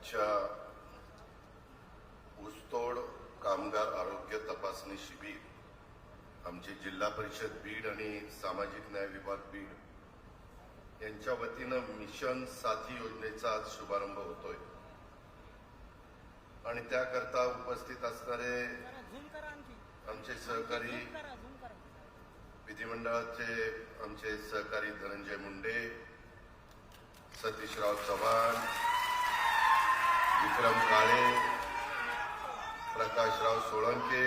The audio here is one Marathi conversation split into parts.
आजच्या ऊसतोड कामगार आरोग्य तपासणी शिबिर आमचे जिल्हा परिषद बीड आणि सामाजिक न्याय विभाग बीड यांच्या वतीनं मिशन साथी योजनेचा आज शुभारंभ होतोय. आणि त्याकरता उपस्थित असणारे आमचे सहकारी विधिमंडळाचे आमचे सहकारी धनंजय मुंडे सतीशराव चव्हाण विक्रम काळे प्रकाशराव सोळंके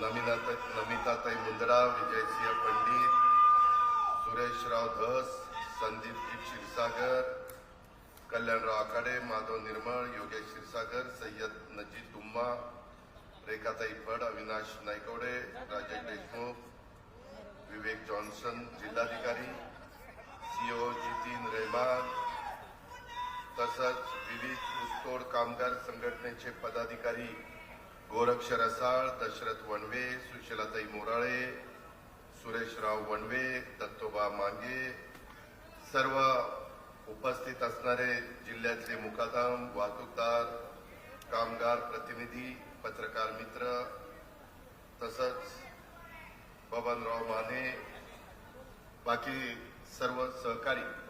नमिता नमिताताई मुंदडा विजयसिंह पंडित सुरेशराव धस संदीप क्षीरसागर कल्याणराव आखाडे माधव निर्मळ योगेश क्षीरसागर सय्यद नजीद तुम्मा रेखाताई फड अविनाश नायकवडे राजेश देशमुख विवेक जॉन्सन जिल्हाधिकारी तसंच विविध ऊसतोड कामगार संघटनेचे पदाधिकारी गोरक्ष रसाळ दशरथ वणवे सुशीलाताई मोराळे सुरेशराव वणवे दत्तोबा मांगे सर्व उपस्थित असणारे जिल्ह्यातले मुकादम वाहतूकदार कामगार प्रतिनिधी पत्रकार मित्र तसंच बबनराव माने बाकी सर्व सहकारी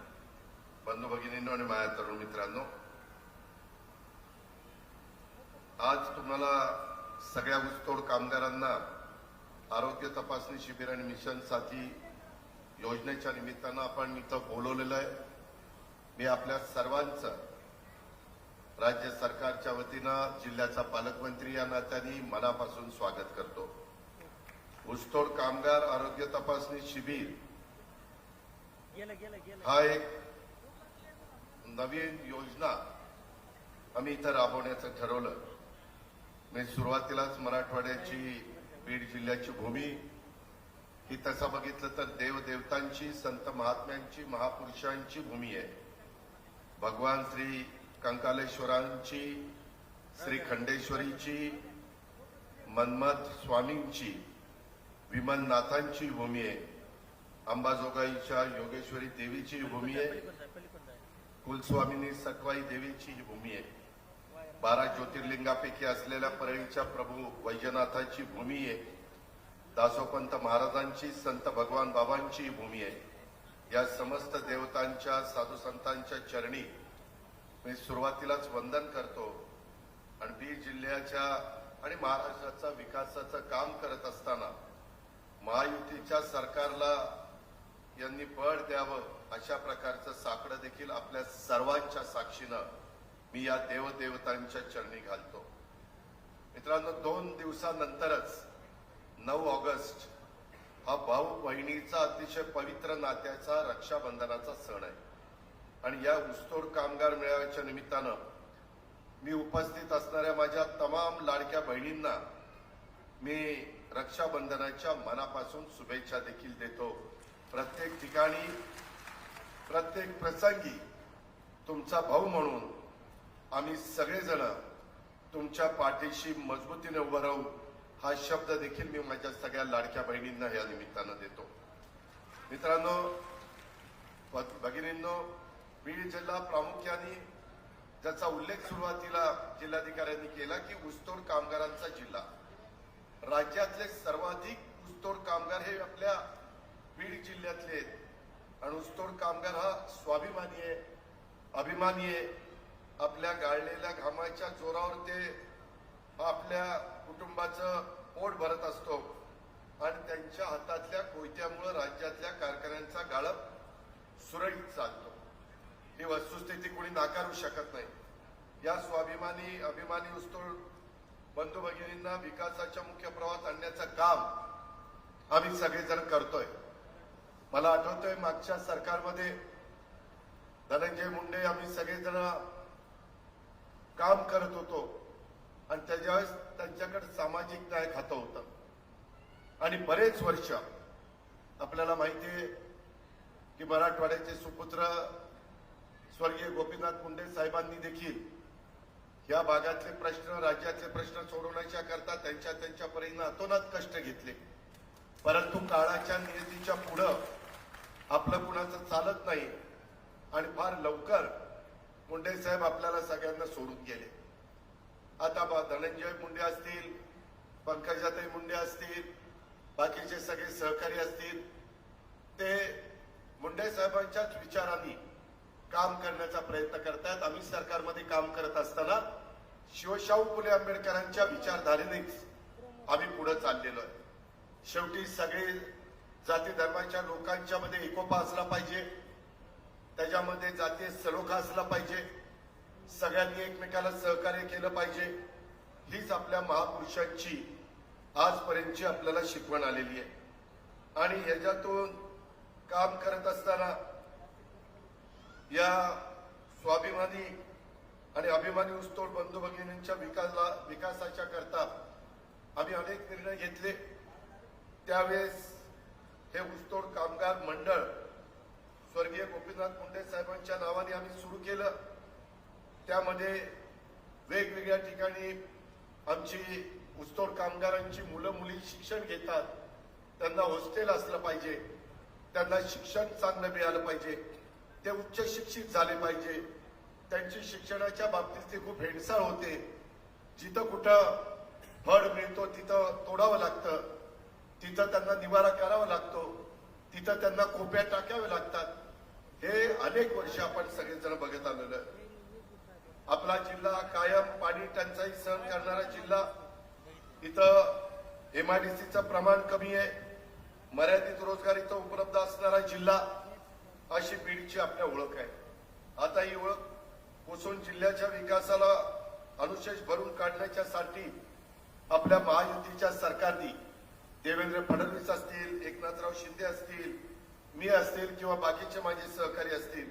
बंधू भगिनींनो आणि माझ्या तरुण मित्रांनो आज तुम्हाला सगळ्या ऊसतोड कामगारांना आरोग्य तपासणी शिबिर आणि मिशन साथी योजनेच्या निमित्तानं आपण इथं बोलवलेलं आहे मी आपल्या सर्वांचं राज्य सरकारच्या वतीनं जिल्ह्याचा पालकमंत्री या नात्याने मनापासून स्वागत करतो ऊसतोड कामगार आरोग्य तपासणी शिबिर हा एक नवीन योजना आम्ही इथं राबवण्याचं ठरवलं. मी सुरुवातीलाच मराठवाड्याची बीड जिल्ह्याची भूमी ही तसं बघितलं तर देवदेवतांची संत महात्म्यांची महापुरुषांची भूमी आहे. भगवान श्री कंकालेश्वरांची श्री खंडेश्वरीची मन्मथ स्वामींची विमलनाथांची भूमी आहे. अंबाजोगाईच्या योगेश्वरी देवीची भूमी आहे पलीकडून जाय पलीकडून जाय कुलस्वामिनी सटवाई देवीची ही भूमी आहे. बारा ज्योतिर्लिंगापैकी असलेल्या परळीच्या प्रभू वैजनाथाची भूमी आहे. दासोपंत महाराजांची संत भगवान बाबांची ही भूमी आहे. या समस्त देवतांच्या साधू संतांच्या चरणी मी सुरुवातीलाच वंदन करतो आणि बीड जिल्ह्याच्या आणि महाराष्ट्राचा विकासाचं काम करत असताना महायुतीच्या सरकारला यांनी बळ द्यावं अशा प्रकारचं साकडं देखील आपल्या सर्वांच्या साक्षीनं मी या देवदेवतांच्या चरणी घालतो. मित्रांनो दोन दिवसानंतरच नऊ ऑगस्ट हा भाऊ बहिणीचा अतिशय पवित्र नात्याचा रक्षाबंधनाचा सण आहे. आणि या ऊसतोड कामगार मेळाव्याच्या निमित्तानं मी उपस्थित असणाऱ्या माझ्या तमाम लाडक्या बहिणींना मी रक्षाबंधनाच्या मनापासून शुभेच्छा देखील देतो. प्रत्येक ठिकाणी प्रत्येक प्रसंगी तुमचा भाऊ म्हणून आम्ही सगळेजण तुमच्या पाठीशी मजबूतीने उभं राहू हा शब्द देखील मी माझ्या सगळ्या लाडक्या बहिणींना या निमित्तानं देतो. मित्रांनो भगिनींनो बीड जिल्हा प्रामुख्याने ज्याचा उल्लेख सुरुवातीला जिल्हाधिकाऱ्यांनी केला की ऊसतोड कामगारांचा जिल्हा. राज्यातले सर्वाधिक ऊसतोड कामगार हे आपल्या बीड जिल्ह्यातले आहेत. आणि ऊसतोड कामगार हा स्वाभिमानी आहे. अभिमानी आहे. आपल्या गाळलेल्या घामाच्या जोरावर ते आपल्या कुटुंबाचं पोट भरत असतो. आणि त्यांच्या हातातल्या कोयत्यामुळे राज्यातल्या कारखान्यांचा गाळप सुरळीत चालतो. ही वस्तुस्थिती कोणी नाकारू शकत नाही. या स्वाभिमानी अभिमानी ऊसतोड बंधू भगिनींना विकासाच्या मुख्य प्रवाहात आणण्याचं काम आम्ही सगळेजण करतोय. मला आठवतंय मागच्या सरकारमध्ये धनंजय मुंडे आम्ही सगळेजण काम करत होतो. आणि त्याच्यावेळेस त्यांच्याकडे सामाजिक न्याय खातं होतं. आणि बरेच वर्ष आपल्याला माहिती आहे की मराठवाड्याचे सुपुत्र स्वर्गीय गोपीनाथ मुंडे साहेबांनी देखील या भागातले प्रश्न राज्यातले प्रश्न सोडवण्याच्या करता त्यांच्या त्यांच्या परीनं अतोनात कष्ट घेतले. परंतु काळाच्या नियतीच्या पुढं आपलं कुणाचं चालत नाही. आणि फार लवकर मुंडे साहेब आपल्याला सगळ्यांना सोडून गेले. आता बा धनंजय मुंडे असतील पंकजाताई मुंडे असतील बाकीचे सगळे सहकारी असतील ते मुंडे साहेबांच्याच विचारांनी काम करण्याचा प्रयत्न करतायत. आम्ही सरकारमध्ये काम करत असताना शिवशाहू फुले आंबेडकरांच्या विचारधारेनेच आम्ही पुढे चाललेलो आहे. शेवटी सगळे जाती धर्माच्या लोकांच्या मध्ये एकोपा असला पाहिजे. त्याच्यामध्ये जातीय सलोखा असला पाहिजे. सगळ्यांनी एकमेकाला सहकार्य केलं पाहिजे. हीच आपल्या महापुरुषांची आजपर्यंतची आपल्याला शिकवण आलेली आहे. आणि ह्याच्यातून काम करत असताना या स्वाभिमानी आणि अभिमानी ऊसतोड बंधू भगिनींच्या विकासाच्या करता आम्ही अनेक निर्णय घेतले. त्यावेळेस हे ऊसतोड कामगार मंडळ स्वर्गीय गोपीनाथ मुंडे साहेबांच्या नावाने आम्ही सुरू केलं. त्यामध्ये वेगवेगळ्या ठिकाणी आमची ऊसतोड कामगारांची मुलं मुली शिक्षण घेतात. त्यांना हॉस्टेल असलं पाहिजे. त्यांना शिक्षण चांगलं मिळालं पाहिजे. ते उच्च शिक्षित झाले पाहिजे. त्यांची शिक्षणाच्या बाबतीत ते खूप हेडसाळ होते. जिथं कुठं फळ मिळतो तिथं तोडावं लागतं. तिथं त्यांना निवारा करावा लागतो. तिथं त्यांना कोप्या टाकाव्या लागतात. हे अनेक वर्ष आपण सगळेजण बघत आलेलं आपला जिल्हा कायम पाणी टंचाई सहन करणारा जिल्हा. इथं एमआयडीसीचं प्रमाण कमी आहे. मर्यादित रोजगार इथं उपलब्ध असणारा जिल्हा अशी बीडची आपल्या ओळख आहे. आता ही ओळख पुसून जिल्ह्याच्या विकासाला अनुशेष भरून काढण्याच्यासाठी आपल्या महायुतीच्या सरकारने देवेंद्र फडणवीस असतील एकनाथराव शिंदे असतील मी असतील किंवा बाकीचे माझे सहकारी असतील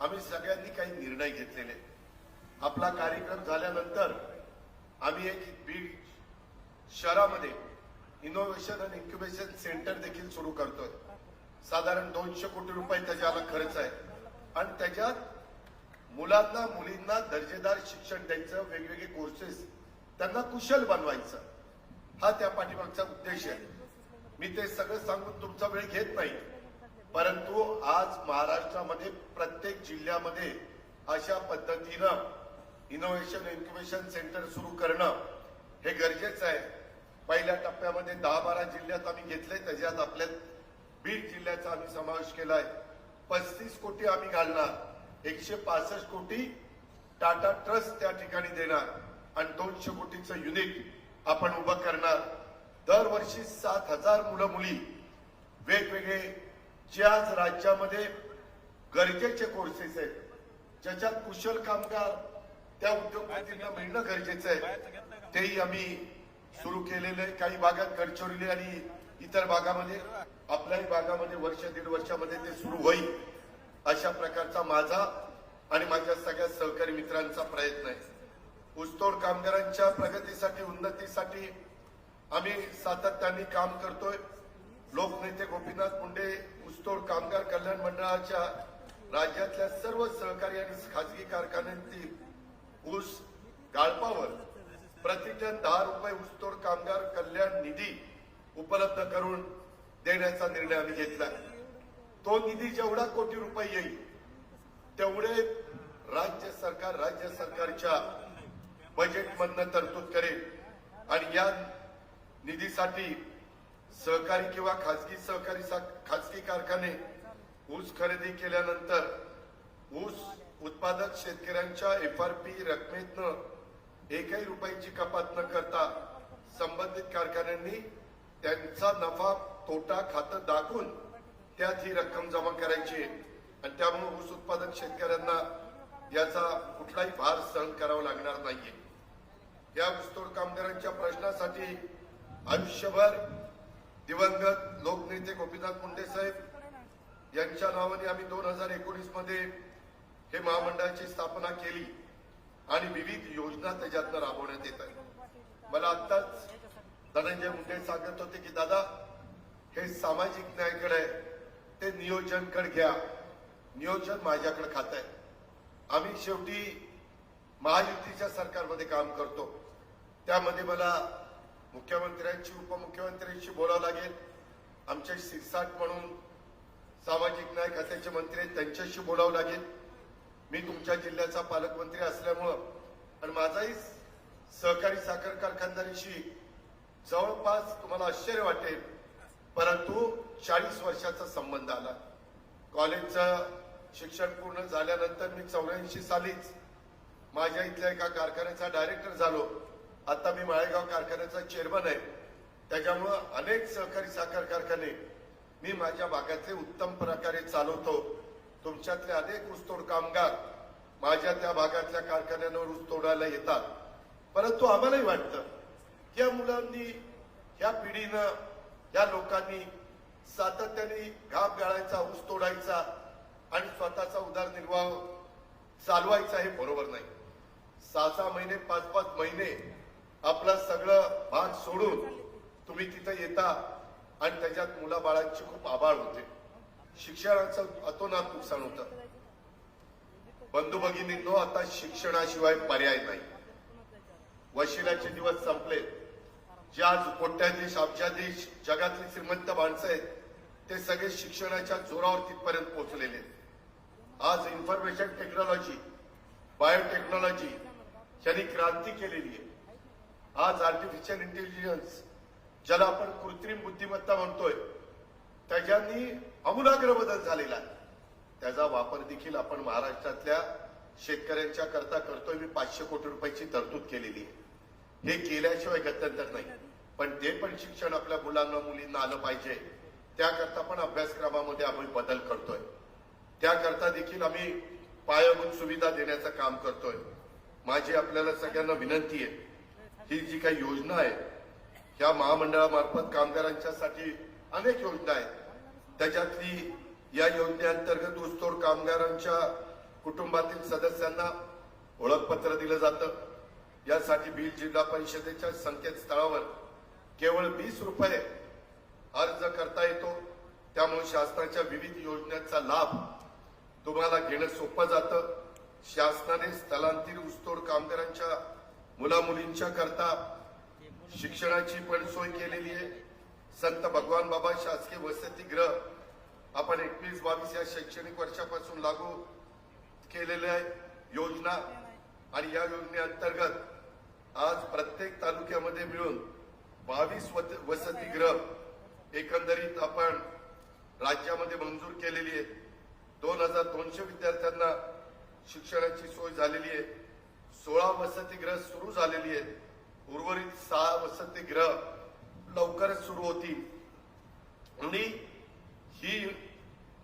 आम्ही सगळ्यांनी काही निर्णय घेतलेले. आपला कार्यक्रम झाल्यानंतर आम्ही एक बीड शहरामध्ये इनोव्हेशन आणि इन्क्युबेशन सेंटर देखील सुरू करतोय. साधारण दोनशे कोटी रुपये त्याच्याला खर्च आहे. आणि त्याच्यात मुलांना मुलींना दर्जेदार शिक्षण द्यायचं वेगवेगळे कोर्सेस त्यांना कुशल बनवायचं. हा त्या पाठीमागचा उद्देश आहे. मी ते सगळं सांगून तुमचा वेळ घेत नाही. परंतु आज महाराष्ट्रामध्ये प्रत्येक जिल्ह्यामध्ये अशा पद्धतीनं इनोव्हेशन इन्क्युबेशन सेंटर सुरू करणं हे गरजेचं आहे. पहिल्या टप्प्यामध्ये दहा बारा जिल्ह्यात आम्ही घेतले त्याच्यात आपल्या बीड जिल्ह्याचा आम्ही समावेश केलाय. पस्तीस कोटी आम्ही घालणार. एकशे पासष्ट कोटी टाटा ट्रस्ट त्या ठिकाणी देणार. आणि दोनशे कोटीचं युनिट आपण उभं करणार. दरवर्षी सात हजार मुलं मुली वेगवेगळे जे आज राज्यामध्ये गरजेचे कोर्सेस आहेत ज्याच्यात कुशल कामगार त्या उद्योगपतींना मिळणं गरजेचं आहे. तेही आम्ही सुरू केलेलं आहे. काही भागात गडचिरोली आणि इतर भागामध्ये आपल्याही भागामध्ये वर्ष दीड वर्षामध्ये ते सुरू होईल अशा प्रकारचा माझा आणि माझ्या सगळ्या सहकारी मित्रांचा प्रयत्न आहे. ऊसतोड कामगारांच्या प्रगतीसाठी उन्नतीसाठी आम्ही सातत्याने काम करतोय. लोकनेते गोपीनाथ मुंडे ऊसतोड कामगार कल्याण मंडळाच्या राज्यातल्या सर्व सहकारी आणि खाजगी कारखान्यांतील ऊस गाळपावर प्रतिटन दहा रुपये ऊसतोड कामगार कल्याण निधी उपलब्ध करून देण्याचा निर्णय आम्ही घेतला. तो निधी जेवढा कोटी रुपये येईल तेवढे राज्य सरकार राज्य सरकारच्या बजेटमधनं तरतूद करेल आणि या निधीसाठी सहकारी किंवा खाजगी सहकारी सा- खाजगी कारखाने ऊस खरेदी केल्यानंतर ऊस उत्पादक शेतकऱ्यांच्या एफ आर पी रकमेतनं एकही रुपयाची कपात न करता संबंधित कारखान्यांनी त्यांचा नफा तोटा खातं दाखवून त्यात ही रक्कम जमा करायची आहे. आणि त्यामुळे ऊस उत्पादक शेतकऱ्यांना याचा कुठलाही भार सहन करावा लागणार नाहीये या ऊसतोड कामगारांच्या प्रश्नासाठी आयुष्यभर दिवंगत लोकनेते गोपीनाथ मुंडे साहेब यांच्या नावाने आम्ही दोन हजार एकोणीसमध्ये हे महामंडळाची स्थापना केली आणि विविध योजना त्याच्यातनं राबवण्यात येत आहेत. मला आत्ताच धनंजय मुंडे सांगत होते की दादा हे सामाजिक न्यायकडे आहे, ते नियोजनकडे घ्या. नियोजन माझ्याकडे खात आहे. आम्ही शेवटी महायुतीच्या सरकारमध्ये काम करतो. त्यामध्ये मला मुख्यमंत्र्यांशी उपमुख्यमंत्र्यांशी बोलावं लागेल. आमचे सिरसाट म्हणून सामाजिक न्याय खात्याचे मंत्री आहेत त्यांच्याशी बोलावं लागेल. मी तुमच्या जिल्ह्याचा पालकमंत्री असल्यामुळं आणि माझाही सहकारी साखर कारखानदारीशी जवळपास तुम्हाला आश्चर्य वाटेल. परंतु चाळीस वर्षाचा संबंध आला. कॉलेजचं शिक्षण पूर्ण झाल्यानंतर मी चौऱ्याऐंशी सालीच माझ्या इथल्या एका कारखान्याचा डायरेक्टर झालो. आता मी माळेगाव कारखान्याचा चेअरमन आहे. त्याच्यामुळं अनेक सहकारी साखर कारखाने मी माझ्या भागातले उत्तम प्रकारे चालवतो. तुमच्यातले अनेक ऊसतोड कामगार माझ्या त्या भागातल्या कारखान्यांवर ऊस तोडायला येतात. परंतु आम्हालाही वाटतं की या मुलांनी या पिढीनं या लोकांनी सातत्याने घाप गाळायचा ऊस तोडायचा आणि स्वतःचा उदरनिर्वाह चालवायचा हे बरोबर नाही. सहा सहा महिने पाच पाच महिने आपलं सगळं भाग सोडून तुम्ही तिथं येता आणि त्याच्यात मुलाबाळांची खूप आबाळ होते. शिक्षणाचं अतोनात नुकसान होतं. बंधू भगिनींनो आता शिक्षणाशिवाय पर्याय नाही. वशिलाचे दिवस संपले. जे आज कोट्याधीश अब्जाधीश जगातली श्रीमंत माणसं आहेत ते सगळे शिक्षणाच्या जोरावर तिथपर्यंत पोहोचलेले आहेत. आज इन्फॉर्मेशन टेक्नॉलॉजी बायोटेक्नॉलॉजी यांनी क्रांती केलेली आहे. आज आर्टिफिशियल इंटेलिजन्स ज्याला आपण कृत्रिम बुद्धिमत्ता म्हणतोय त्याच्यानी अमूलाग्र बदल झालेला आहे. त्याचा वापर देखील आपण महाराष्ट्रातल्या शेतकऱ्यांच्या करता करतोय. मी पाचशे कोटी रुपयाची तरतूद केलेली आहे. हे केल्याशिवाय गत्यंतर नाही. पण ते पण शिक्षण आपल्या मुलांना मुलींना आलं पाहिजे. त्याकरता पण अभ्यासक्रमामध्ये आम्ही बदल करतोय. त्याकरता देखील आम्ही पायाभूत सुविधा देण्याचं काम करतोय. माझी आपल्याला सगळ्यांना विनंती आहे. ही जी काही योजना आहे या महामंडळामार्फत कामगारांच्यासाठी अनेक योजना आहेत. त्याच्यातली या योजनेअंतर्गत ऊसतोड कामगारांच्या कुटुंबातील सदस्यांना ओळखपत्र दिलं जातं. यासाठी बीड जिल्हा परिषदेच्या संकेतस्थळावर केवळ वीस रुपये अर्ज करता येतो. त्यामुळे शासनाच्या विविध योजनांचा लाभ तुम्हाला घेणं सोपं जातं. शासनाने स्थलांतरित ऊसतोड कामगारांच्या मुलामुलींच्या करता शिक्षणाची पण सोय केलेली आहे. संत भगवान बाबा शासकीय वसतिगृह आपण एकवीस बावीस या शैक्षणिक वर्षापासून लागू केलेल्या आहे. योजना आणि या योजनेअंतर्गत आज प्रत्येक तालुक्यामध्ये मिळून बावीस वसतिगृह एकंदरीत आपण राज्यामध्ये मंजूर केलेली आहे. दोन हजार दोनशे विद्यार्थ्यांना शिक्षणाची सोय झालेली आहे. सोळा वसतिगृह सुरू झालेली आहेत. उर्वरित सहा वसतिगृह लवकरच सुरू होतील. आणि ही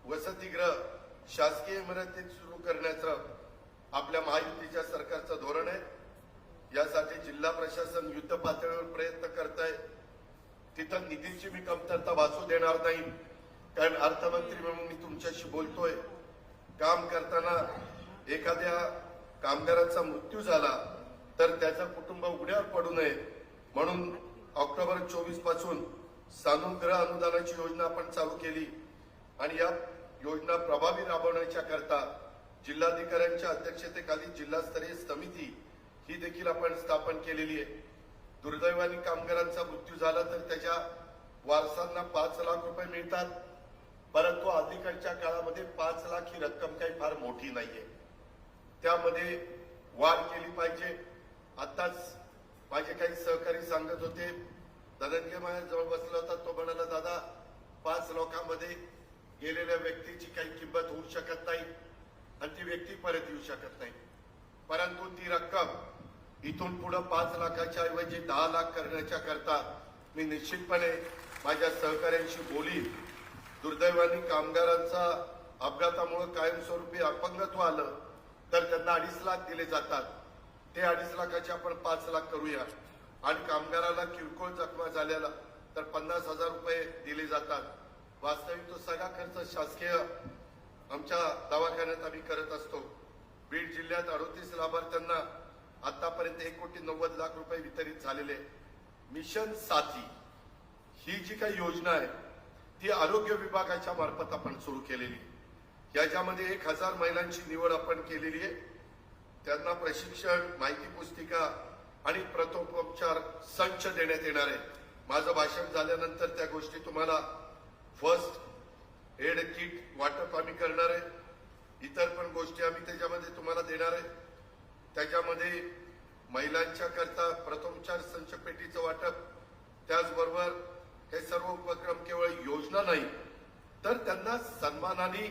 वसतिगृह शासकीय इमारतीत सुरू करण्याचं आपल्या महायुतीच्या सरकारचं धोरण आहे. यासाठी जिल्हा प्रशासन युद्ध पातळीवर प्रयत्न करत आहे तिथं निधीची मी कमतरता भासू देणार नाही. कारण अर्थमंत्री म्हणून मी तुमच्याशी बोलतोय. काम करताना एखाद्या कामगाराचा मृत्यू झाला तर त्याचं कुटुंब उघड्यावर पडू नये. म्हणून ऑक्टोबर चोवीसपासून सानुग्रह अनुदानाची योजना आपण चालू केली. आणि या योजना प्रभावी राबवण्याच्या करता जिल्हाधिकाऱ्यांच्या अध्यक्षतेखाली जिल्हास्तरीय समिती ही देखील आपण स्थापन केलेली आहे. दुर्दैवाने कामगारांचा मृत्यू झाला तर त्याच्या वारसांना पाच लाख रुपये मिळतात. परंतु अलीकडच्या काळामध्ये पाच लाख ही रक्कम काही फार मोठी नाहीये. त्यामध्ये वाढ केली पाहिजे. आताच माझे काही सहकारी सांगत होते धनंजय महाराज जवळ बसला होता तो म्हणाला दादा पाच लोकांमध्ये गेलेल्या व्यक्तीची काही किंमत होऊ शकत नाही आणि ती व्यक्ती परत येऊ शकत नाही. परंतु ती रक्कम इथून पुढे पाच लाखाच्या ऐवजी दहा लाख करण्याच्या करता मी निश्चितपणे माझ्या सहकाऱ्यांशी बोलीन. दुर्दैवाने कामगारांचा अपघातामुळे कायमस्वरूपी अपंगत्व आलं. तर त्यांना अडीच लाख दिले जातात. ते अडीच लाखाचे आपण पाच लाख करूया. आणि कामगाराला किरकोळ जखमा झाल्याला तर पन्नास हजार रुपये दिले जातात. वास्तविक तो सगळा खर्च शासकीय आमच्या दवाखान्यात आम्ही करत असतो. बीड जिल्ह्यात अडोतीस लाभार्थ्यांना आतापर्यंत एक कोटी नव्वद लाख रुपये वितरित झालेले मिशन साथी ही जी काही योजना आहे ती आरोग्य विभागाच्या मार्फत आपण सुरू केलेली याच्यामध्ये एक हजार महिलांची निवड आपण केलेली आहे. त्यांना प्रशिक्षण माहिती पुस्तिका आणि प्रथमोपचार संच देण्यात येणार आहे. माझं भाषण झाल्यानंतर त्या गोष्टी तुम्हाला फर्स्ट एड किट वाटप आम्ही करणार आहे. इतर पण गोष्टी आम्ही त्याच्यामध्ये तुम्हाला देणार आहे. त्याच्यामध्ये महिलांच्या करता प्रथमोपचार संचपेटीचं वाटप त्याचबरोबर हे सर्व उपक्रम केवळ योजना नाही तर त्यांना सन्मानाने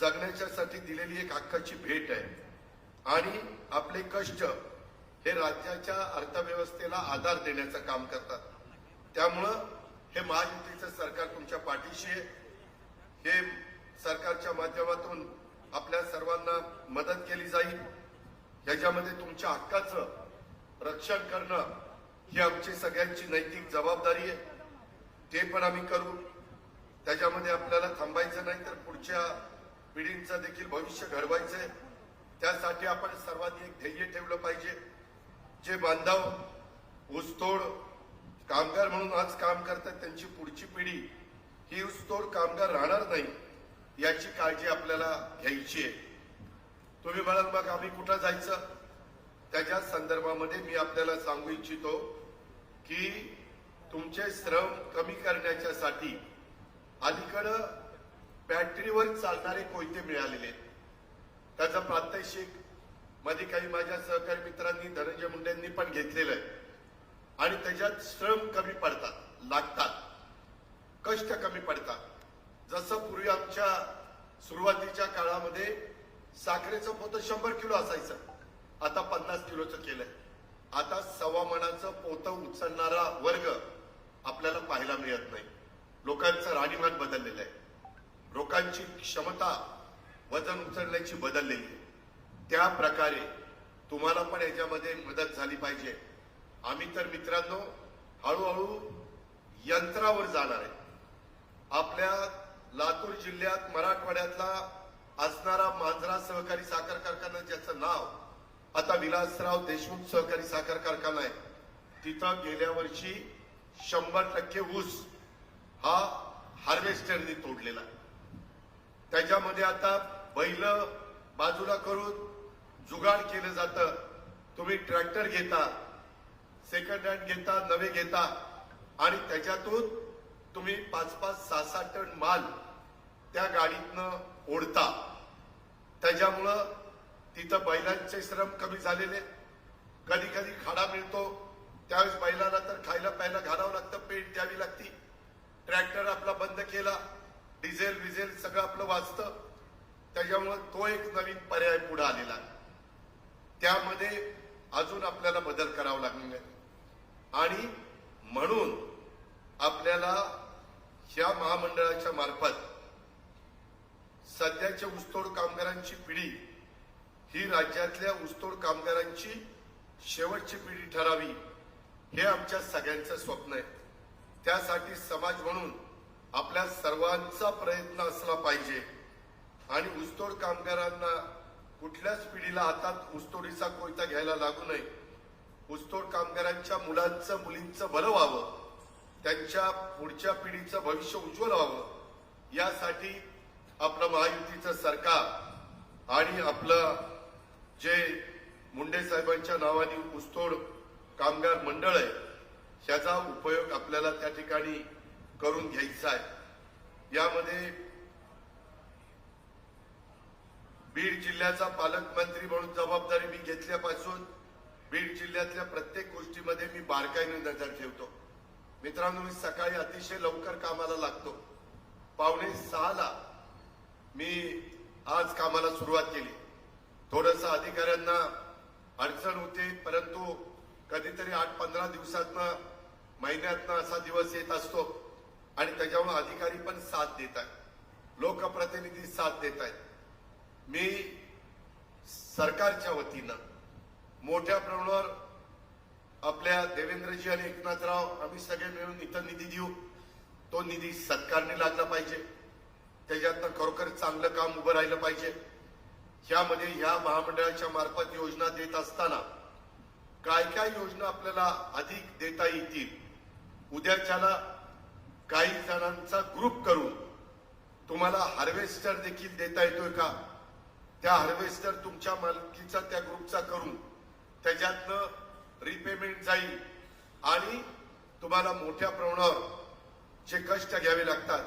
जगण्याच्यासाठी दिलेली एक हक्काची भेट आहे. आणि आपले कष्ट हे राज्याच्या अर्थव्यवस्थेला आधार देण्याचं काम करतात. त्यामुळं हे महायुतीचं सरकार तुमच्या पाठीशी आहे. हे सरकारच्या माध्यमातून आपल्या सर्वांना मदत केली जाईल. याच्यामध्ये तुमच्या हक्काचं रक्षण करणं ही आमची सगळ्यांची नैतिक जबाबदारी आहे. ते पण आम्ही करू. त्याच्यामध्ये आपल्याला थांबायचं नाही तर पुढच्या पिढींचं देखील भविष्य घडवायचंय. त्यासाठी आपण सर्वांनी एक ध्येय ठेवलं पाहिजे. जे बांधव ऊसतोड कामगार म्हणून आज काम करतात त्यांची पुढची पिढी ही ऊसतोड कामगार राहणार नाही याची काळजी आपल्याला घ्यायची आहे. तुम्ही म्हणाल मग आम्ही कुठं जायचं? त्याच्या संदर्भामध्ये मी आपल्याला सांगू इच्छितो की तुमचे श्रम कमी करण्याच्यासाठी अलीकडं बॅटरीवर चालणारे कोयते मिळालेले आहेत. त्याचं प्रात्यक्षिकमध्ये काही माझ्या सहकारी मित्रांनी धनंजय मुंडेंनी पण घेतलेलं आहे. आणि त्याच्यात श्रम कमी पडतात लागतात. कष्ट कमी पडतात. जसं पूर्वी आमच्या सुरुवातीच्या काळामध्ये साखरेचं पोतं शंभर किलो असायचं. आता पन्नास किलोचं केलंय. आता सव्वा मनाचं पोतं उचलणारा वर्ग आपल्याला पाहायला मिळत नाही. लोकांचं राहणीमान बदललेलं आहे. लोकांची क्षमता वजन उचलण्याची बदललेली आहे. त्या प्रकारे तुम्हाला पण याच्यामध्ये मदत झाली पाहिजे. आम्ही तर मित्रांनो हळूहळू यंत्रावर जाणार आहे. आपल्या लातूर जिल्ह्यात मराठवाड्यातला असणारा मांजरा सहकारी साखर कारखाना ज्याचं नाव आता विलासराव देशमुख सहकारी साखर कारखाना आहे. तिथं गेल्या वर्षी शंभर टक्के ऊस हा हार्वेस्टरनी तोडलेला आहे. त्याच्यामध्ये आता बैल बाजूला करून जुगाड केलं जातं. तुम्ही ट्रॅक्टर घेता सेकंड हँड घेता नवे घेता आणि त्याच्यातून तुम्ही पाच पाच सहा सहा टन माल त्या गाडीतनं ओढता. त्याच्यामुळं तिथं बैलांचे श्रम कमी झालेले. कधी कधी खाडा मिळतो. त्यावेळेस बैलाला तर खायला प्यायला घालावं लागतं पेट द्यावी लागती. ट्रॅक्टर आपला बंद केला. डिझेल विझेल सगळं आपलं वाचतं. त्याच्यामुळं तो एक नवीन पर्याय पुढे आलेला आहे. त्यामध्ये अजून आपल्याला बदल करावा लागणार आहे. आणि म्हणून आपल्याला ह्या महामंडळाच्या मार्फत सध्याच्या ऊसतोड कामगारांची पिढी ही राज्यातल्या ऊसतोड कामगारांची शेवटची पिढी ठरावी हे आमच्या सगळ्यांचं स्वप्न आहे. त्यासाठी समाज म्हणून आपल्या सर्वांचा प्रयत्न असला पाहिजे. आणि ऊसतोड कामगारांना कुठल्याच पिढीला हातात ऊसतोडीचा कोयता घ्यायला लागू नये. ऊसतोड कामगारांच्या मुलांचं मुलींचं बरं व्हावं. त्यांच्या पुढच्या पिढीचं भविष्य उज्ज्वल व्हावं. यासाठी आपलं महायुतीचं सरकार आणि आपलं जे मुंडे साहेबांच्या नावाने ऊसतोड कामगार मंडळ आहे ह्याचा उपयोग आपल्याला त्या ठिकाणी करून घ्यायचा आहे. यामध्ये बीड जिल्ह्याचा पालकमंत्री म्हणून जबाबदारी मी घेतल्यापासून बीड जिल्ह्यातल्या प्रत्येक गोष्टीमध्ये मी बारकाईने नजर ठेवतो. मित्रांनो मी सकाळी अतिशय लवकर कामाला लागतो. पावणे सहाला मी आज कामाला सुरुवात केली. थोडस अधिकाऱ्यांना अडचण होते परंतु कधीतरी आठ पंधरा दिवसातनं महिन्यातनं असा दिवस येत असतो. आणि त्याच्यामुळे अधिकारी पण साथ देत आहेत. लोकप्रतिनिधी साथ देत आहेत. मी सरकारच्या वतीनं मोठ्या प्रमाणावर आपल्या देवेंद्रजी आणि एकनाथराव आम्ही सगळे मिळून इथं निधी देऊ. तो निधी सत्कारने लागला पाहिजे. त्याच्यातनं खरोखर चांगलं काम उभं राहिलं पाहिजे. ह्यामध्ये ह्या महामंडळाच्या मार्फत योजना देत असताना काय काय योजना आपल्याला अधिक देता येतील? उद्याच्याला जणांचा ग्रुप करून तुम्हाला हार्वेस्टर देखील देता येतोय का? त्या हार्वेस्टर तुमच्या मालकीचा त्या ग्रुपचा करून त्याच्यातनं रिपेमेंट जाईल आणि तुम्हाला मोठ्या प्रमाणावर जे कष्ट घ्यावे लागतात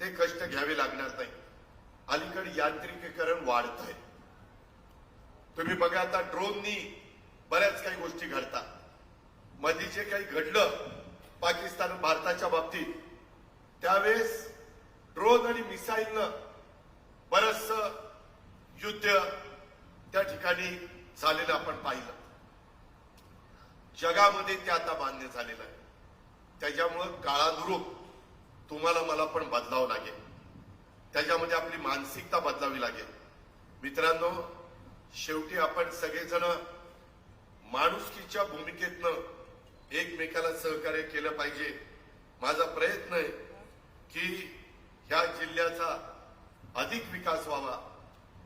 ते कष्ट घ्यावे लागणार नाही. अलीकडे यांत्रिकीकरण वाढत आहे तुम्ही बघा आता ड्रोननी बऱ्याच काही गोष्टी घडतात. मध्ये जे काही घडलं पाकिस्तान भारताच्या बाबतीत. त्यावेळेस ड्रोन आणि मिसाईलनं बरच युद्ध त्या ठिकाणी झालेलं आपण पाहिलं. जगामध्ये ते आता मान्य झालेलं आहे. त्याच्यामुळं काळानुरूप तुम्हाला मला पण बदलावं लागेल. त्याच्यामध्ये आपली मानसिकता बदलावी लागेल. मित्रांनो शेवटी आपण सगळेजण माणुसकीच्या भूमिकेतनं एकमेकाला सहकार्य केलं पाहिजे. माझा प्रयत्न आहे की ह्या जिल्ह्याचा अधिक विकास व्हावा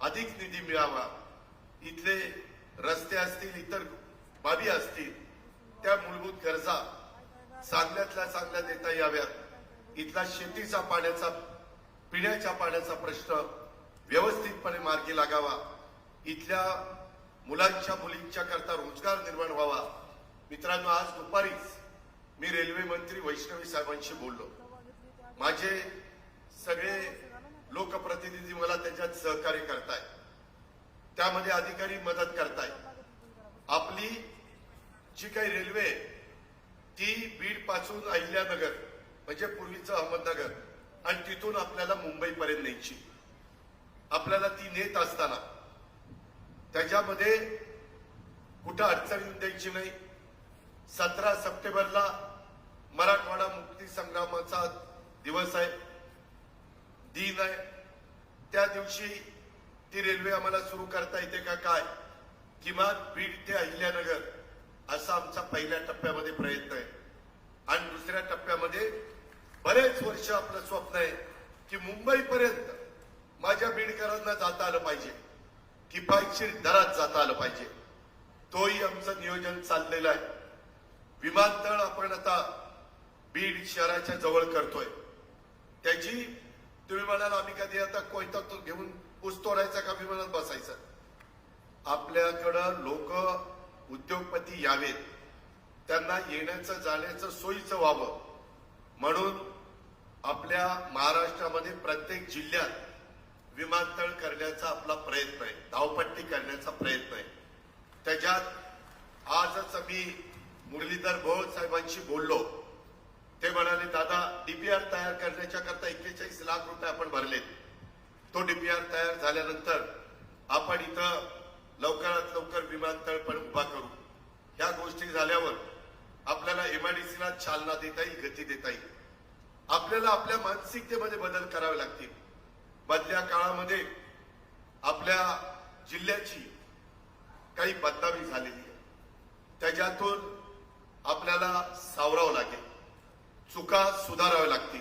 अधिक निधी मिळावा इथले रस्ते असतील इतर बाबी असतील त्या मूलभूत गरजा चांगल्यातल्या चांगल्या देता याव्यात. इथला शेतीचा पाण्याचा पिण्याच्या पाण्याचा प्रश्न व्यवस्थितपणे मार्गी लागावा. इथल्या मुलांच्या मुलींच्या करता रोजगार निर्माण व्हावा. मित्रांनो आज दुपारीच मी रेल्वे मंत्री वैष्णवी साहेबांशी बोललो. माझे सगळे लोकप्रतिनिधी मला त्याच्यात सहकार्य करताय त्यामध्ये अधिकारी मदत करताय आपली जी काही रेल्वे आहे, ती बीडपासून अहिल्यानगर म्हणजे पूर्वीचं अहमदनगर आणि तिथून आपल्याला मुंबईपर्यंत न्यायची. आपल्याला ती नेत असताना त्याच्यामध्ये कुठं अडचण येऊन द्यायची नाही. सतरा सप्टेंबरला मराठवाडा मुक्ती संग्रामाचा दिवस आहे दिन आहे. त्या दिवशी ती रेल्वे आम्हाला सुरू करता येते का काय? किमान बीड ते अहिल्यानगर असा आमचा पहिल्या टप्प्यामध्ये प्रयत्न आहे. आणि दुसऱ्या टप्प्यामध्ये बरेच वर्ष आपलं स्वप्न आहे की मुंबईपर्यंत माझ्या बीडकरांना जाता आलं पाहिजे किफायतशीर दरात जाता आलं पाहिजे. तोही आमचं नियोजन चाललेलं आहे. विमानतळ आपण आता बीड शहराच्या जवळ करतोय. त्याची तुम्ही म्हणाल आम्ही कधी आता कोयता तो घेऊन ऊस तोडायचा का? विमानात बसायचं. आपल्याकडं लोक उद्योगपती यावेत. त्यांना येण्याचं जाण्याचं सोयीचं व्हावं. म्हणून आपल्या महाराष्ट्रामध्ये प्रत्येक जिल्ह्यात विमानतळ करण्याचा आपला प्रयत्न आहे. धावपट्टी करण्याचा प्रयत्न आहे. त्याच्यात आजच मी मुरलीधर भोळ साहेबांशी बोललो. ते म्हणाले दादा डीपीआर तयार करण्याच्या करता एक्केचाळीस लाख रुपये आपण भरलेत. तो डीपीआर तयार झाल्यानंतर आपण इथं लवकरात लवकर विमानतळ पण उभा करू. ह्या गोष्टी झाल्यावर आपल्याला एमआयडीसीला चालना देता येईल गती देता येईल. आपल्याला आपल्या मानसिकतेमध्ये बदल करावे लागतील. मधल्या काळामध्ये आपल्या जिल्ह्याची काही बदनामी झालेली आहे. त्याच्यातून आपल्याला सावरावं लागेल. चुका सुधाराव्या लागतील.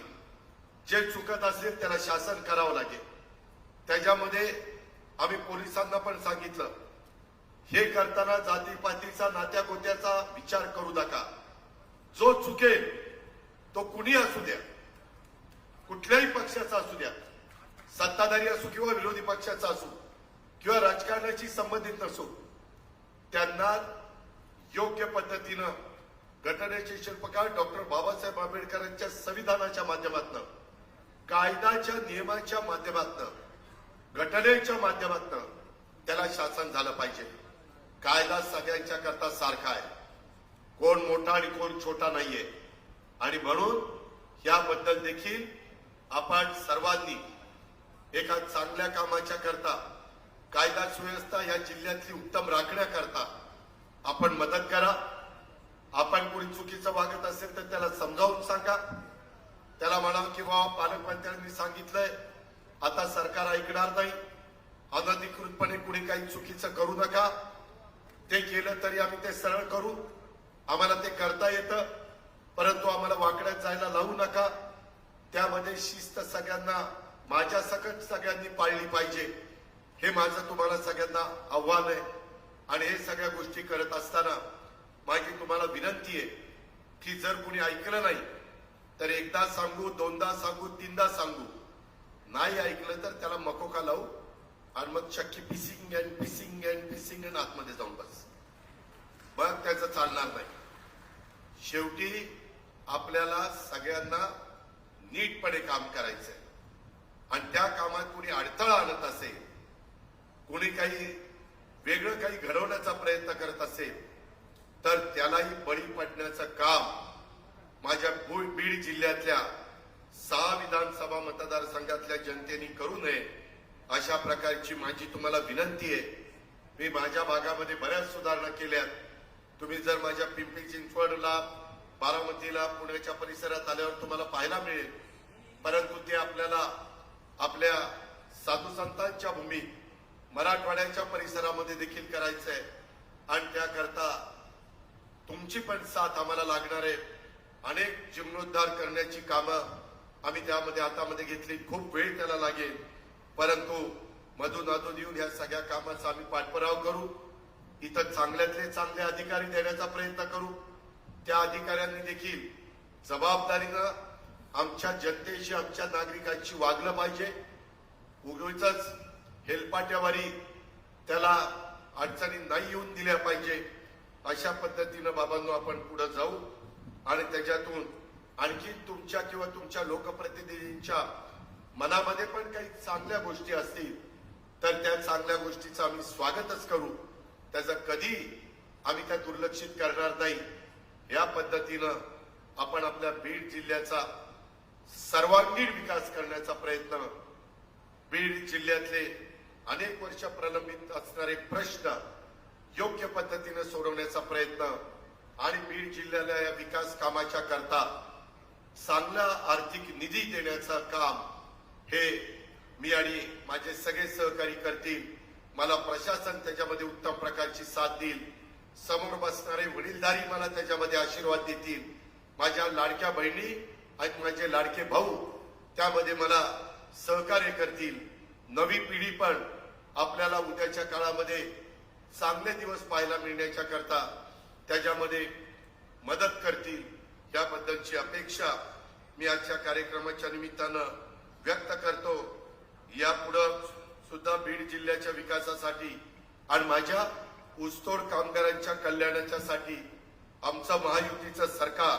जे चुकत असेल त्याला शासन करावं लागेल. त्याच्यामध्ये आम्ही पोलिसांना पण सांगितलं हे करताना जातीपातीचा नात्यागोत्याचा विचार करू नका. जो चुकेल तो कुणी असू द्या. कुठल्याही पक्षाचा असू द्या. सत्ताधारी असू किंवा विरोधी पक्षाचा असू किंवा राजकारणाशी संबंधित नसो त्यांना योग्य पद्धतीनं घटनेचे शिल्पकार डॉक्टर बाबासाहेब आंबेडकरांच्या संविधानाच्या माध्यमातून कायद्याच्या नियमाच्या माध्यमातून घटनेच्या माध्यमातून त्याला शासन झालं पाहिजे. कायदा सगळ्यांच्या करता सारखा आहे. कोण मोठा आणि कोण छोटा नाहीये. आणि म्हणून याबद्दल देखील आपण सर्वांनी एका चांगल्या कामाच्या करता कायदा सुव्यवस्था या जिल्ह्यातली उत्तम राखण्याकरता आपण मदत करा. आपण कोणी चुकीचं वागत असेल तर त्याला समजावून सांगा. त्याला म्हणा की बाबा पालकमंत्र्यांनी सांगितलंय. आता सरकार ऐकणार नाही. अनधिकृतपणे कुणी काही चुकीचं करू नका. ते केलं तरी आम्ही ते सरळ करू. आम्हाला ते करता येतं. परंतु आम्हाला वाकड्यात जायला लावू नका. त्यामध्ये शिस्त सगळ्यांना माझ्या सकट सगळ्यांनी पाळली पाहिजे. हे माझं तुम्हाला सगळ्यांना आव्हान आहे. आणि हे सगळ्या गोष्टी करत असताना माझी तुम्हाला विनंती आहे की जर कुणी ऐकलं नाही तर एकदा सांगू दोनदा सांगू तीनदा सांगू. नाही ऐकलं तर त्याला मकोका लावू? आणि मग शक्य पिसिंग अँड पिसिंग अँड पिसिंग अँड आतमध्ये जाऊन बस. बघ त्याचं चालणार नाही. शेवटी आपल्याला सगळ्यांना नीटपणे काम करायचंय. आणि त्या कामात कुणी अडथळा आणत असेल कुणी काही वेगळं काही घडवण्याचा प्रयत्न करत असेल तर त्यालाही बळी पडण्याचं काम माझ्या बीड जिल्ह्यातल्या सहा विधानसभा मतदारसंघातल्या जनतेने करू नये अशा प्रकारची माझी तुम्हाला विनंती आहे. मी माझ्या भागामध्ये बऱ्याच सुधारणा केल्यात तुम्ही जर माझ्या पिंपरी चिंचवडला बारामतीला पुण्याच्या परिसरात आल्यावर तुम्हाला पाहायला मिळेल. परंतु ते आपल्याला आपल्या साधू संतांच्या भूमी मराठवाड्याच्या परिसरामध्ये देखील करायचं आहे आणि त्याकरता तुमची पण साथ आम्हाला लागणार आहे. अनेक जीर्णोद्धार करण्याची कामं आम्ही त्यामध्ये हातामध्ये घेतली. खूप वेळ त्याला लागेल. परंतु मधून अधून येऊन या सगळ्या कामाचा आम्ही पाठपुरावा करू. इथं चांगल्यातले चांगले अधिकारी देण्याचा प्रयत्न करू. त्या अधिकाऱ्यांनी देखील जबाबदारीनं आमच्या जनतेशी आमच्या नागरिकांशी वागलं पाहिजे. उगीच हेलपाट्यावारी त्याला अडचणी नाही येऊन दिल्या पाहिजे. अशा पद्धतीनं बाबांनो आपण पुढे जाऊ आणि त्याच्यातून आणखी तुमच्या किंवा तुमच्या लोकप्रतिनिधींच्या मनामध्ये पण काही चांगल्या गोष्टी असतील तर त्या चांगल्या गोष्टीचं आम्ही स्वागतच करू. त्याचं कधी आम्ही त्या दुर्लक्षित करणार नाही. या पद्धतीनं आपण आपल्या बीड जिल्ह्याचा सर्वांगीण विकास करण्याचा प्रयत्न बीड जिल्ह्यातले अनेक वर्ष प्रलंबित असणारे प्रश्न योग्य पद्धतीने सोडवण्याचा प्रयत्न आणि बीड जिल्ह्याला या विकास कामाच्या करता चांगला आर्थिक निधी देण्याचं काम हे मी आणि माझे सगळे सहकारी करतील. मला प्रशासन त्याच्यामध्ये उत्तम प्रकारची साथ देईल. समोर बसणारे वडीलधारी मला त्याच्यामध्ये आशीर्वाद देतील. माझ्या लाडक्या बहिणी आणि माझे लाडके भाऊ त्यामध्ये मला सहकार्य करतील. नवी पिढी पण आपल्याला उद्याच्या काळामध्ये चांगले दिवस पाहायला मिळण्याच्या करता त्याच्यामध्ये मदत करतील. याबद्दलची अपेक्षा मी आजच्या कार्यक्रमाच्या निमित्तानं व्यक्त करतो. यापुढं सुद्धा बीड जिल्ह्याच्या विकासासाठी आणि माझ्या ऊसतोड कामगारांच्या कल्याणाच्यासाठी आमचं महायुतीचं सरकार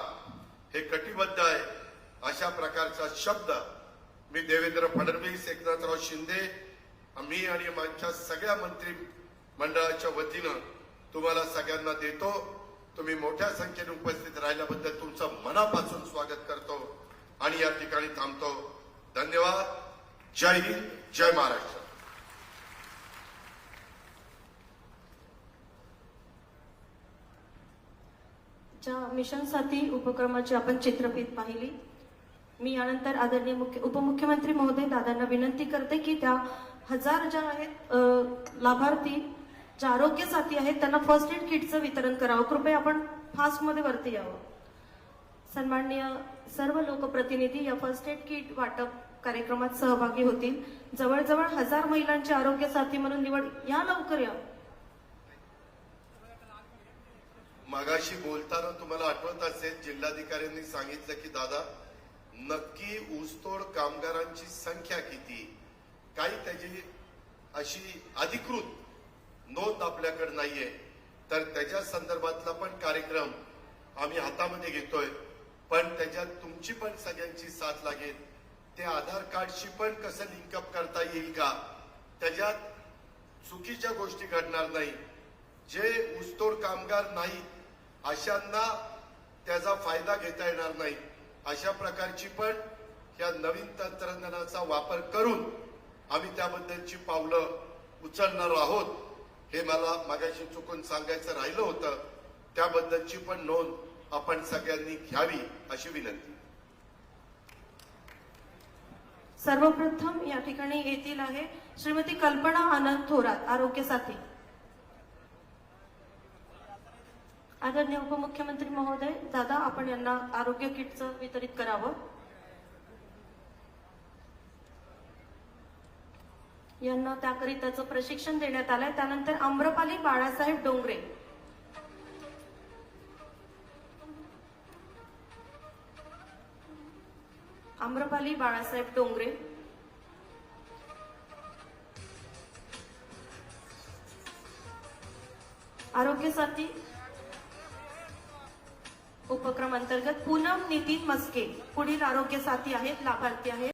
हे कटिबद्ध आहे. अशा प्रकारचा शब्द मी देवेंद्र फडणवीस एकनाथराव शिंदे मी आणि माझ्या सगळ्या मंत्री मंडळाच्या वतीनं तुम्हाला सगळ्यांना देतो. तुम्ही मोठ्या संख्येने उपस्थित राहिल्याबद्दल तुमचं मनापासून स्वागत करतो आणि या ठिकाणी थांबतो. धन्यवाद. जय हिंद जय महाराष्ट्र. च्या मिशन साथी उपक्रमाची आपण चित्रफित पाहिली मी यानंतर आदरणीय मुख्य उपमुख्यमंत्री महोदय दादांना विनंती करते की त्या हजार ज्या आहेत लाभार्थी ज्या आरोग्य साथी आहेत त्यांना फर्स्ट एड किटचं वितरण करावं. कृपया आपण फास्टमध्ये वरती यावं. सन्माननीय सर्व लोकप्रतिनिधी या फर्स्ट एड किट वाटप कार्यक्रमात सहभागी होतील. जवळजवळ हजार महिलांची आरोग्य साथी म्हणून निवड या लवकर या. मागाशी बोलताना तुम्हाला आठवत असेल जिल्हाधिकाऱ्यांनी सांगितलं की दादा नक्की ऊसतोड कामगारांची संख्या किती? काही त्याची अशी अधिकृत नोंद आपल्याकडे नाहीये. तर त्याच्या संदर्भातला पण कार्यक्रम आम्ही हातामध्ये घेतोय. पण त्याच्यात तुमची पण सगळ्यांची साथ लागेल. ते आधार कार्डशी पण कसं लिंकअप करता येईल का? त्याच्यात चुकीच्या गोष्टी घडणार नाही. जे ऊसतोड कामगार नाहीत अशांना त्याचा फायदा घेता येणार नाही. अशा प्रकारची पण या नवीन तंत्रज्ञानाचा वापर करून आम्ही त्याबद्दलची पावलं उचलणार आहोत. हे मला मागाशी चुकून सांगायचं राहिलं होतं त्याबद्दलची पण नोंद आपण सगळ्यांनी घ्यावी अशी विनंती. सर्वप्रथम या ठिकाणी येतील आहे श्रीमती कल्पना आनंद थोरात आरोग्य साथी. आदरणीय उपमुख्यमंत्री महोदय दादा आपण यांना आरोग्य किटचं वितरित करावं. यांना त्याकरिताचं प्रशिक्षण देण्यात आलंय. त्यानंतर आम्रपाली बाळासाहेब डोंगरे. आम्रपाली बाळासाहेब डोंगरे. आरोग्य साथी उपक्रम अंतर्गत पूनम नितीन मस्के. पुढील आरोग्य साथी आहेत लाभार्थी आहेत.